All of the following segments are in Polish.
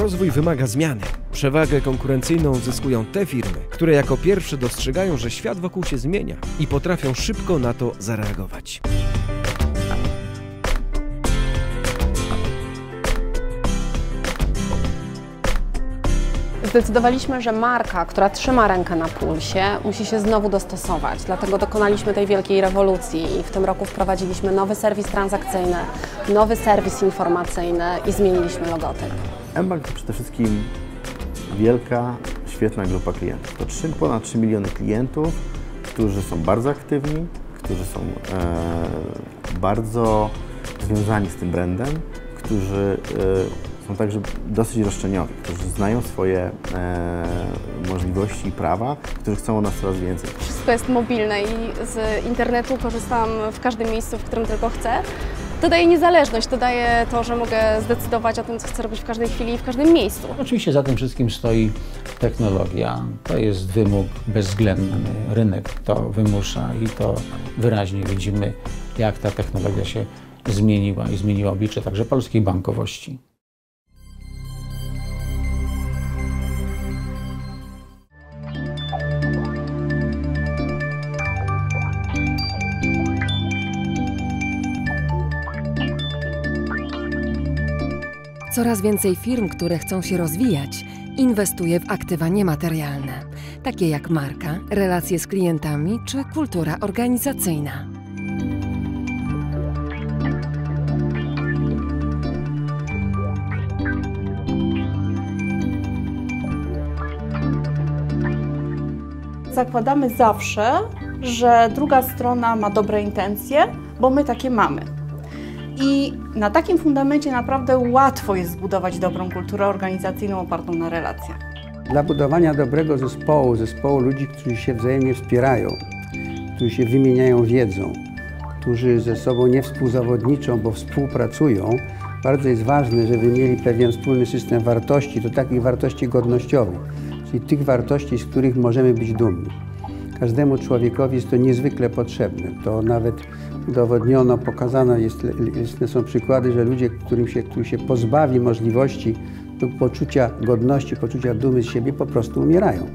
rozwój wymaga zmiany. Przewagę konkurencyjną zyskują te firmy, które jako pierwsze dostrzegają, że świat wokół się zmienia i potrafią szybko na to zareagować. Zdecydowaliśmy, że marka, która trzyma rękę na pulsie, musi się znowu dostosować. Dlatego dokonaliśmy tej wielkiej rewolucji i w tym roku wprowadziliśmy nowy serwis transakcyjny, nowy serwis informacyjny i zmieniliśmy logotyp. mBank to przede wszystkim wielka, świetna grupa klientów. To 3, ponad 3 miliony klientów, którzy są bardzo aktywni, którzy są e, bardzo związani z tym brandem, którzy e, są także dosyć roszczeniowi, którzy znają swoje e, możliwości i prawa, którzy chcą o nas coraz więcej. Wszystko jest mobilne i z internetu korzystam w każdym miejscu, w którym tylko chcę. To daje niezależność, to daje to, że mogę zdecydować o tym, co chcę robić w każdej chwili i w każdym miejscu. Oczywiście za tym wszystkim stoi technologia. To jest wymóg bezwzględny. Rynek to wymusza i to wyraźnie widzimy, jak ta technologia się zmieniła i zmieniła oblicze także polskiej bankowości. Coraz więcej firm, które chcą się rozwijać, inwestuje w aktywa niematerialne, takie jak marka, relacje z klientami czy kultura organizacyjna. Zakładamy zawsze, że druga strona ma dobre intencje, bo my takie mamy. I na takim fundamencie naprawdę łatwo jest zbudować dobrą kulturę organizacyjną opartą na relacjach. Dla budowania dobrego zespołu, zespołu ludzi, którzy się wzajemnie wspierają, którzy się wymieniają wiedzą, którzy ze sobą nie współzawodniczą, bo współpracują, bardzo jest ważne, żeby mieli pewien wspólny system wartości, to takich wartości godnościowych, czyli tych wartości, z których możemy być dumni. Każdemu człowiekowi jest to niezwykle potrzebne. To nawet udowodniono, pokazano, jest, są przykłady, że ludzie, którym się, których się pozbawi możliwości lub poczucia godności, poczucia dumy z siebie, po prostu umierają.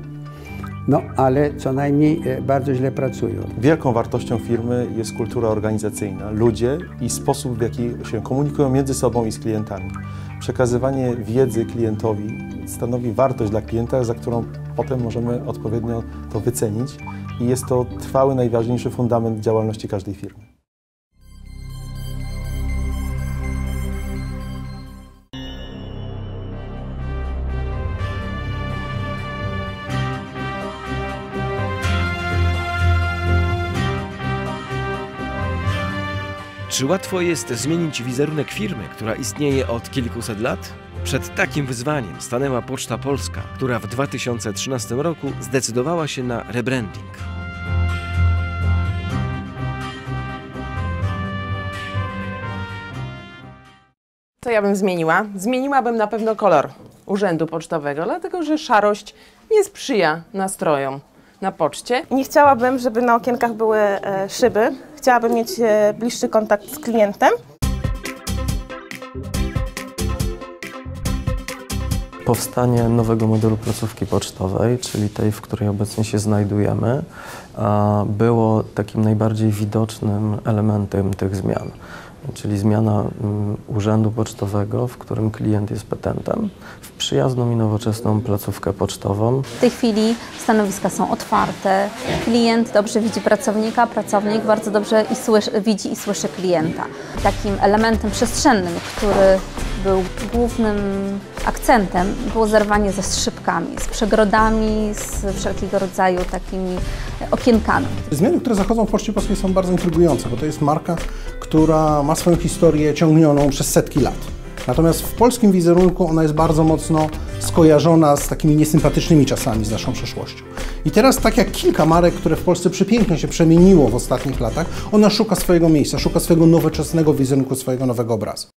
No, ale co najmniej e, bardzo źle pracują. Wielką wartością firmy jest kultura organizacyjna, ludzie i sposób, w jaki się komunikują między sobą i z klientami. Przekazywanie wiedzy klientowi stanowi wartość dla klienta, za którą potem możemy odpowiednio to wycenić i jest to trwały, najważniejszy fundament działalności każdej firmy. Czy łatwo jest zmienić wizerunek firmy, która istnieje od kilkuset lat? Przed takim wyzwaniem stanęła Poczta Polska, która w 2013 roku zdecydowała się na rebranding. Co ja bym zmieniła? Zmieniłabym na pewno kolor urzędu pocztowego, dlatego że szarość nie sprzyja nastrojom na poczcie. Nie chciałabym, żeby na okienkach były e, szyby. Chciałabym mieć e, bliższy kontakt z klientem. Powstanie nowego modelu placówki pocztowej, czyli tej, w której obecnie się znajdujemy, było takim najbardziej widocznym elementem tych zmian czyli zmiana mm, urzędu pocztowego, w którym klient jest petentem, w przyjazną i nowoczesną placówkę pocztową. W tej chwili stanowiska są otwarte, klient dobrze widzi pracownika, pracownik bardzo dobrze i słyszy, widzi i słyszy klienta. Takim elementem przestrzennym, który był głównym akcentem, było zerwanie ze szybkami, z przegrodami, z wszelkiego rodzaju takimi okienkami. Zmiany, które zachodzą w Poczcie Polskiej są bardzo intrygujące, bo to jest marka, która ma swoją historię ciągnioną przez setki lat. Natomiast w polskim wizerunku ona jest bardzo mocno skojarzona z takimi niesympatycznymi czasami, z naszą przeszłością. I teraz, tak jak kilka marek, które w Polsce przepięknie się przemieniło w ostatnich latach, ona szuka swojego miejsca, szuka swojego nowoczesnego wizerunku, swojego nowego obrazu.